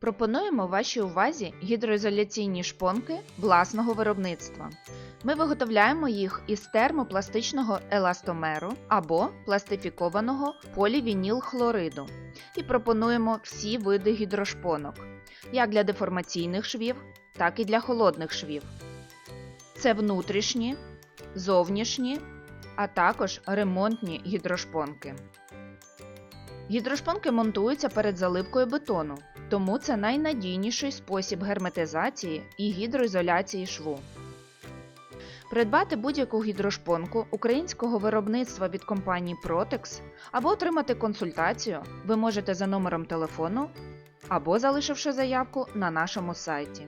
Пропонуємо вашій увазі гідроізоляційні шпонки власного виробництва. Ми виготовляємо їх із термопластичного еластомеру або пластифікованого полівінілхлориду і пропонуємо всі види гідрошпонок, як для деформаційних швів, так і для холодних швів. Це внутрішні, зовнішні, а також ремонтні гідрошпонки. Гідрошпонки монтуються перед заливкою бетону, тому це найнадійніший спосіб герметизації і гідроізоляції шву. Придбати будь-яку гідрошпонку українського виробництва від компанії Protex або отримати консультацію ви можете за номером телефону або залишивши заявку на нашому сайті.